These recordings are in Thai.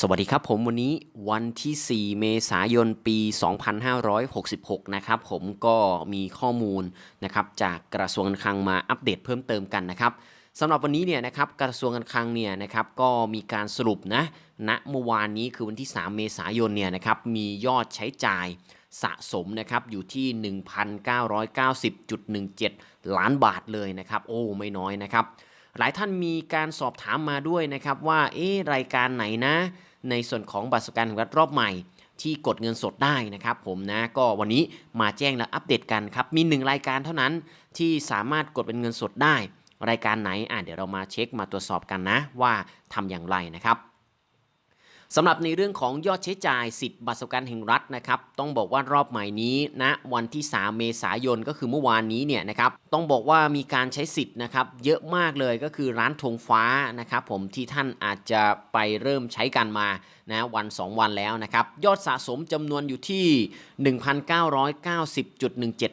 สวัสดีครับผมวันนี้วันที่ 4 เมษายนปี 2566 นะครับผมก็มีข้อมูลนะครับจากกระทรวงการคลังมาอัปเดตเพิ่มเติมกันนะครับสำหรับวันนี้เนี่ยนะครับกระทรวงการคลังเนี่ยนะครับก็มีการสรุปนะณเมื่อวานนี้คือวันที่ 3 เมษายนเนี่ยนะครับมียอดใช้จ่ายสะสมนะครับอยู่ที่ 1,990.17 ล้านบาทเลยนะครับโอ้ไม่น้อยนะครับ หลายท่านมีการสอบถามมาด้วยนะครับว่าเอ๊รายการไหนนะ ในส่วนของบัตรสวัสดิการแห่งรัฐรอบใหม่ ที่กดเงินสดได้นะครับผมนะก็วันนี้มาแจ้งและอัปเดตกันครับมีหนึ่งรายการเท่านั้นที่สามารถกดเป็นเงินสดได้ รายการไหนอะเดี๋ยวเรามาเช็คมาตรวจสอบกันนะว่าทำอย่างไรนะครับ สำหรับในเรื่องของยอดใช้จ่ายสิทธิ์บัตรสวัสดิการแห่งรัฐนะครับต้องบอกว่ารอบใหม่นี้ณนะวันที่ 3 เมษายนก็คือเมื่อวานนี้เนี่ยนะครับต้องบอกว่ามีการใช้สิทธิ์นะครับเยอะมากเลยก็คือร้านธงฟ้านะครับผมที่ท่านอาจจะไปเริ่มใช้กันมานะวัน 2 วันแล้วนะครับยอดสะสมจำนวนอยู่ที่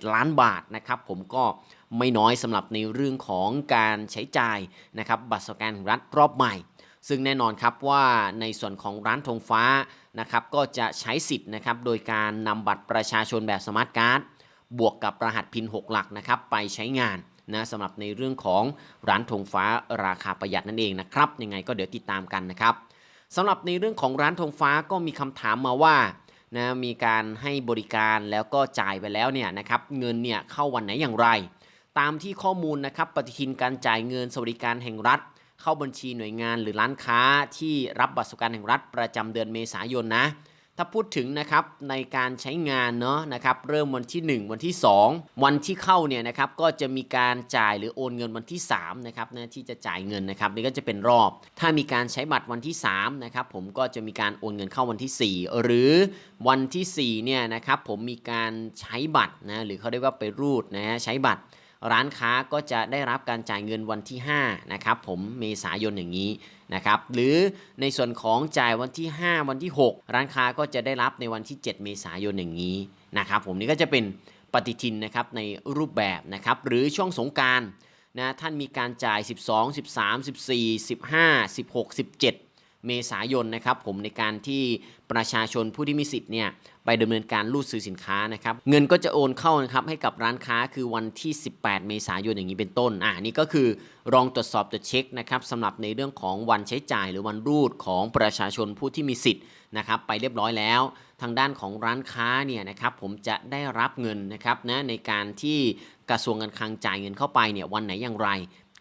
1,990.17 ล้านบาทนะครับผมก็ไม่น้อยสำหรับในเรื่องของการใช้จ่ายนะครับบัตรสวัสดิการแห่งรัฐรอบใหม่ ซึ่งแน่นอนครับว่าในส่วนของร้านธงฟ้านะครับก็จะใช้สิทธิ์นะครับโดยการนำบัตรประชาชนแบบสมาร์ทการ์ดบวกกับรหัสพิน 6 หลักนะครับไปใช้งานนะสำหรับในเรื่องของร้านธงฟ้าราคาประหยัดนั่นเองนะครับยังไงก็เดี๋ยวติดตามกันนะครับสำหรับในเรื่องของร้านธงฟ้าก็มีคำถามมาว่านะมีการให้บริการแล้วก็จ่ายไปแล้วเนี่ยนะครับเงินเนี่ยเข้าวันไหนอย่างไร ตามที่ข้อมูลนะครับปฏิทินการจ่ายเงินสวัสดิการแห่งรัฐ เข้าบัญชีหน่วยงานหรือร้านค้าที่รับบัตรสวัสดิการแห่งรัฐประจำเดือนเมษายนนะ ถ้าพูดถึงนะครับในการใช้งานเนาะนะครับเริ่มวันที่ 1 วันที่ 2 วันที่เข้าเนี่ยนะครับก็จะมีการจ่ายหรือโอนเงินวันที่3นะครับนะที่จะจ่ายเงินนะครับนี่ก็จะเป็นรอบ ถ้ามีการใช้บัตรวันที่3นะครับผมก็จะมีการโอนเงินเข้าวันที่ 4 หรือวันที่4เนี่ยนะครับผมมีการใช้บัตรนะหรือเขาเรียกว่าไปรูดนะใช้บัตร ร้านค้าก็จะได้รับการจ่ายเงินวันที่5นะครับผมเมษายนอย่างนี้นะครับหรือในส่วนของจ่ายวันที่ 5 วันที่ 6 ร้านค้าก็จะได้รับในวันที่ 7 เมษายนอย่างนี้นะครับผมนี่ก็จะเป็นปฏิทินนะครับในรูปแบบนะครับหรือช่วงสงการนะท่านมีการจ่าย 12 13 14 15 16 17 เมษายนนะครับผมในการที่ประชาชนผู้ที่มีสิทธิ์เนี่ยไปดำเนินการรูดซื้อสินค้านะครับเงินก็จะโอนเข้านะครับให้กับร้านค้าคือวันที่ 18 เมษายนอย่างนี้เป็นต้นอ่านี่ก็คือลองตรวจสอบตรวจเช็คนะครับสำหรับในเรื่องของวันใช้จ่าย หรือวันรูดของประชาชนผู้ที่มีสิทธิ์นะครับไปเรียบร้อยแล้ว ทางด้านของร้านค้าเนี่ยนะครับผมจะได้รับเงินนะครับนะในการที่กระทรวงการคลังจ่ายเงินเข้าไปเนี่ยวันไหนอย่างไร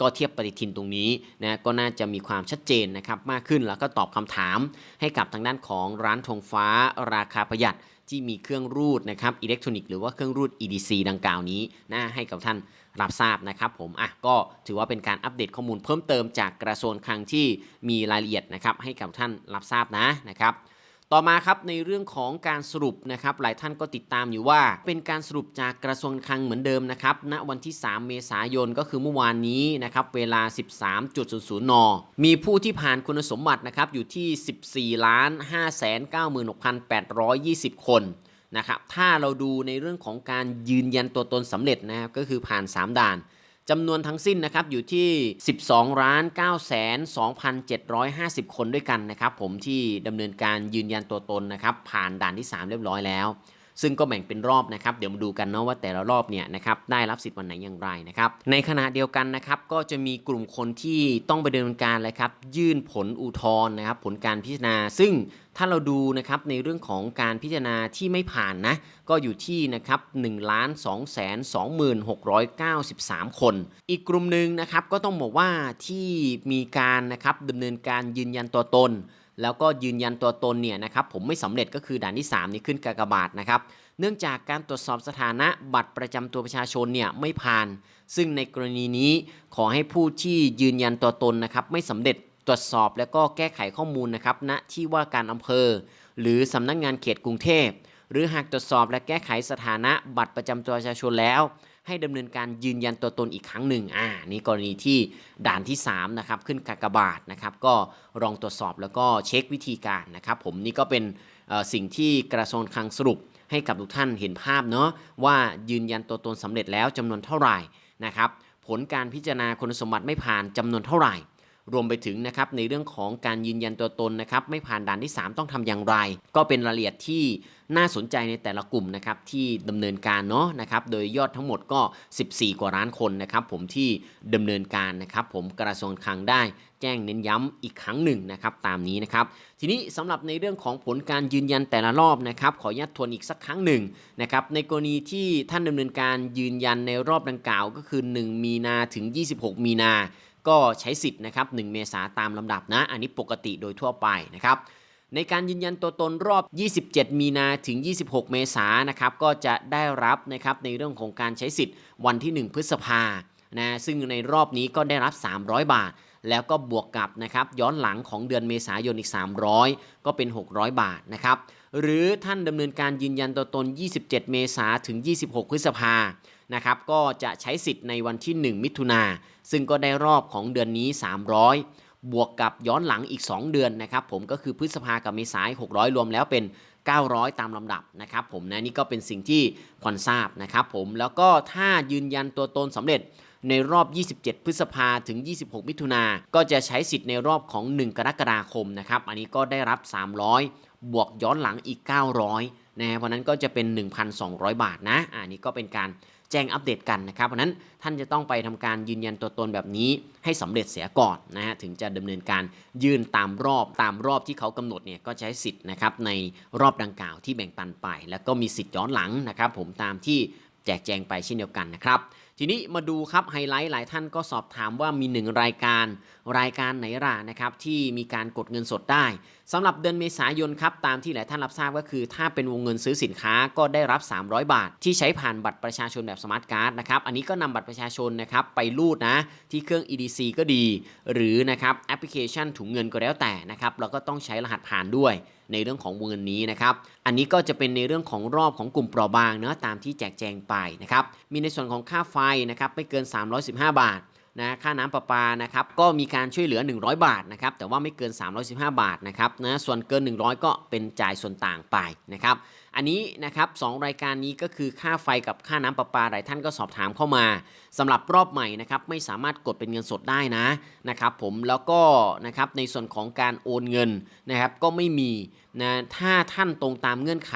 ก็เทียบปฏิทินตรงนี้นะก็น่าจะมีความชัดเจนนะครับมากขึ้นแล้วก็ตอบคำถาม ให้กับทางด้านของร้านธงฟ้า ราคาประหยัดที่มีเครื่องรูดนะครับอิเล็กทรอนิกส์หรือว่าเครื่องรูด EDC ดังกล่าวนี้นะให้กับท่านรับทราบนะครับผมอะก็ถือว่าเป็นการอัปเดตข้อมูลเพิ่มเติมจากกระทรวงคลังที่มีรายละเอียดนะครับให้กับท่านรับทราบนะนะครับ ต่อมาครับในเรื่องของการสรุปนะครับหลายท่านก็ติดตามอยู่ว่า เป็นการสรุปจากกระทรวงคลังเหมือนเดิมนะครับณวันที่ 3 เมษายนก็คือเมื่อวานนี้นะครับเวลา 13.00 น มีผู้ที่ผ่านคุณสมบัตินะครับอยู่ที่ 14ล้าน596,820 คนนะครับถ้าเราดูในเรื่องของการยืนยันตัวตนสำเร็จนะครับก็คือผ่าน 3 ด่าน จำนวนทั้งสิ้นนะครับอยู่ที่ 12ล้าน9แสน2,750 คนด้วยกันนะครับผมที่ดำเนินการยืนยันตัวตนนะครับผ่านด่านที่ 3 เรียบร้อยแล้ว ซึ่งก็แบ่งเป็นรอบนะครับ เดี๋ยวมาดูกันเนาะว่าแต่ละรอบเนี่ยนะครับได้รับสิทธิ์วันไหนอย่างไรนะครับ ในขณะเดียวกันนะครับก็จะมีกลุ่มคนที่ต้องไปดำเนินการเลยครับยื่นผลอุทธรณ์นะครับ ผลการพิจารณา ซึ่งถ้าเราดูนะครับในเรื่องของการพิจารณาที่ไม่ผ่านนะก็อยู่ที่นะครับ1ล้าน2แสน26,693 คน อีกกลุ่มหนึ่งนะครับก็ต้องบอกว่าที่มีการนะครับดำเนินการยืนยันตัวตน แล้วก็ยืนยันตัวตนเนี่ยนะครับผมไม่สำเร็จก็คือด่านที่ 3 นี่ขึ้นกากบาทนะครับเนื่องจากการตรวจสอบสถานะบัตรประจำตัวประชาชนเนี่ยไม่ผ่าน ซึ่งในกรณีนี้ขอให้ผู้ที่ยืนยันตัวตนนะครับไม่สำเร็จตรวจสอบแล้วก็แก้ไขข้อมูลนะครับณที่ว่าการอำเภอ หรือสำนักงานเขตกรุงเทพ หรือหากตรวจสอบและแก้ไขสถานะบัตรประจำตัวประชาชนแล้ว ให้ดำเนินการยืนยันตัวตนอีกครั้งหนึ่งอ่านี่กรณีที่ด่านที่3นะครับขึ้นกากบาทนะครับก็ลองตรวจสอบแล้วก็เช็ควิธีการนะครับผมนี่ก็เป็นสิ่งที่กระทรวงคลังสรุปให้กับทุกท่านเห็นภาพเนาะว่ายืนยันตัวตนสำเร็จแล้วจำนวนเท่าไหร่นะครับผลการพิจารณาคุณสมบัติไม่ผ่านจำนวนเท่าไหร่ รวมไปถึงนะครับในเรื่องของการยืนยันตัวตนนะครับไม่ผ่านด่านที่ 3 ต้องทำอย่างไร ก็เป็นรายละเอียดที่น่าสนใจในแต่ละกลุ่มนะครับที่ดำเนินการเนาะนะครับโดยยอดทั้งหมดก็ 14 กว่าล้านคนนะครับผมที่ดำเนินการนะครับผมกระทรวงคลังได้แจ้งเน้นย้ำอีกครั้งหนึ่งนะครับตามนี้นะครับทีนี้สำหรับในเรื่องของผลการยืนยันแต่ละรอบนะครับขออนุญาตทวนอีกสักครั้งหนึ่งนะครับในกรณีที่ท่านดำเนินการยืนยันในรอบดังกล่าวก็คือ 1 มีนาถึง 26 มีนา ก็ใช้สิทธิ์นะครับ1เมษาตามลำดับนะ อันนี้ปกติโดยทั่วไปนะครับในการยืนยันตัวตนรอบ 27 มีนาถึง 26 เมษายนนะครับ ก็จะได้รับนะครับในเรื่องของการใช้สิทธิ์วันที่ 1 พฤษภานะ ซึ่งในรอบนี้ก็ได้รับ 300 บาท แล้วก็บวกกับนะครับย้อนหลังของเดือนเมษายนอีก 300 ก็เป็น 600 บาทนะครับ หรือท่านดำเนินการยืนยันตัวตน 27 เมษาถึง 26 พฤษภา นะครับก็จะใช้สิทธิ์ในวันที่ 1 มิถุนา ซึ่งก็ได้รอบของเดือนนี้ 300 บวกกับย้อนหลังอีก 2 เดือนนะครับผมก็คือพฤษภากับเมษายน600 รวมแล้วเป็น 900 ตามลำดับนะครับผมนะนี่ก็เป็นสิ่งที่ควรทราบนะครับผมแล้วก็ถ้ายืนยันตัวตนสำเร็จในรอบ 27 พฤษภาถึง 26 มิถุนา ก็จะใช้สิทธิ์ในรอบของ 1 กรกฎาคมนะครับ อันนี้ก็ได้รับ 300 บวกย้อนหลังอีก 900 นะเพราะนั้นก็จะเป็น 1,200 บาทนะอันนี้ก็เป็นการแจ้งอัปเดตกันนะครับเพราะนั้นท่านจะต้องไปทำการยืนยันตัวตนแบบนี้ให้สำเร็จเสียก่อนนะฮะถึงจะดำเนินการยื่นตามรอบตามรอบที่เขากำหนดเนี่ยก็ใช้สิทธิ์นะครับในรอบดังกล่าวที่แบ่งปันไป แล้วก็มีสิทธิ์ย้อนหลังนะครับผมตามที่แจกแจงไปเช่นเดียวกันนะครับทีนี้มาดูครับไฮไลท์หลายท่านก็สอบถามว่ามีหนึ่งรายการรายการไหนล่ะนะครับที่มีการกดเงินสดได้ สำหรับเดือนเมษายนครับตามที่หลายท่านรับทราบก็คือ ถ้าเป็นวงเงินซื้อสินค้าก็ได้รับ 300 บาท ที่ใช้ผ่านบัตรประชาชนแบบสมาร์ทการ์ดนะครับอันนี้ก็นำบัตรประชาชนนะครับไปรูดนะที่เครื่อง EDC ก็ดี หรือนะครับแอปพลิเคชันถุงเงินก็แล้วแต่นะครับเราก็ต้องใช้รหัสผ่านด้วยในเรื่องของวงเงินนี้นะครับ อันนี้ก็จะเป็นในเรื่องของรอบของกลุ่มเปราะบางเนาะตามที่แจกแจงไปนะครับ มีในส่วนของค่าไฟนะครับไม่เกิน 315 บาท นะค่าน้ำประปานะครับก็มีการช่วยเหลือ 100 บาทนะครับแต่ว่าไม่เกิน 315 บาทนะครับนะส่วนเกิน 100 ก็เป็นจ่ายส่วนต่างไปนะครับ อันนี้นะครับสรายการนี้ก็คือค่าไฟกับค่าน้ำประปาหลายท่านก็สอบถามเข้ามาสำหรับรอบใหม่นะครับไม่สามารถกดเป็นเงินสดได้นะนะครับผมแล้วก็นะครับในส่วนของการโอนเงินนะครับก็ไม่มีนะถ้าท่านตรงตามเงื่อนไข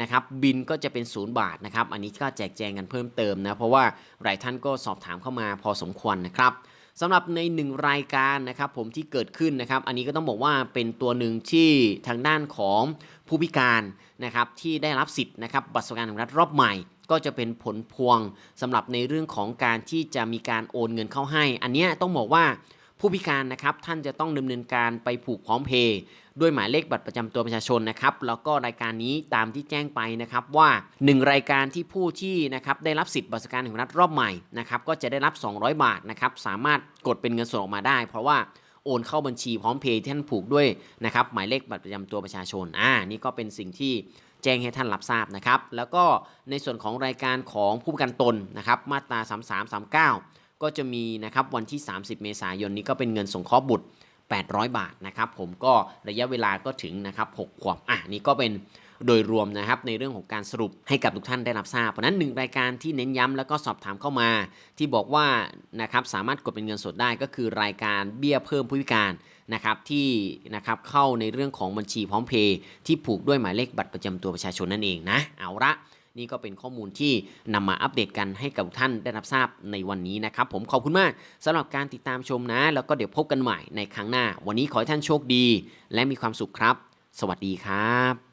นะครับบินก็จะเป็นศูนย์บาทนะครับ อันนี้ก็แจกแจงกันเพิ่มเติมนะเพราะว่าหลายท่านก็สอบถามเข้ามาพอสมควรนะครับ สำหรับในหนึ่งรายการนะครับผมที่เกิดขึ้นนะครับ อันนี้ก็ต้องบอกว่าเป็นตัวหนึ่งที่ทางด้านของผู้พิการนะครับที่ได้รับสิทธิ์นะครับบัตรสวัสดิการแห่งรัฐรอบใหม่ ก็จะเป็นผลพวงสำหรับในเรื่องของการที่จะมีการโอนเงินเข้าให้ อันนี้ต้องบอกว่า ผู้พิการนะครับท่านจะต้องดำเนินการไปผูกพร้อมเพย์ด้วยหมายเลขบัตรประจำตัวประชาชนนะครับแล้วก็รายการนี้ตามที่แจ้งไปนะครับว่า 1 รายการที่ผู้ที่นะครับได้รับสิทธิ์บัตรสวัสดิการแห่งรัฐรอบใหม่นะครับก็จะได้รับ 200 บาทนะครับสามารถกดเป็นเงินสดออกมาได้ เพราะว่าโอนเข้าบัญชีพร้อมเพย์ที่ท่านผูกด้วยนะครับหมายเลขบัตรประจำตัวประชาชนอ่านี่ก็เป็นสิ่งที่แจ้งให้ท่านรับทราบนะครับ แล้วก็ในส่วนของรายการของผู้ประกันตนนะครับ มาตรา 3339 ก็จะมีนะครับวันที่ 30 เมษายนนี้ก็เป็นเงินสงเคราะห์บุตร 800 บาทนะครับผมก็ระยะเวลาก็ถึงนะครับ6ขวบอะนี่ก็เป็นโดยรวมนะครับในเรื่องของการสรุปให้กับทุกท่านได้รับทราบ เพราะนั้นหนึ่งรายการที่เน้นย้ำแล้วก็สอบถามเข้ามา ที่บอกว่านะครับสามารถกดเป็นเงินสดได้ก็คือรายการเบี้ยเพิ่มผู้พิการนะครับที่นะครับเข้าในเรื่องของบัญชีพร้อมเพย์ที่ผูกด้วยหมายเลขบัตรประจำตัวประชาชนนั่นเองนะเอาละ นี่ก็เป็นข้อมูลที่นำมาอัปเดตกันให้กับท่านได้รับทราบในวันนี้นะครับ ผมขอบคุณมากสำหรับการติดตามชมนะ แล้วก็เดี๋ยวพบกันใหม่ในครั้งหน้า วันนี้ขอให้ท่านโชคดี และมีความสุขครับ สวัสดีครับ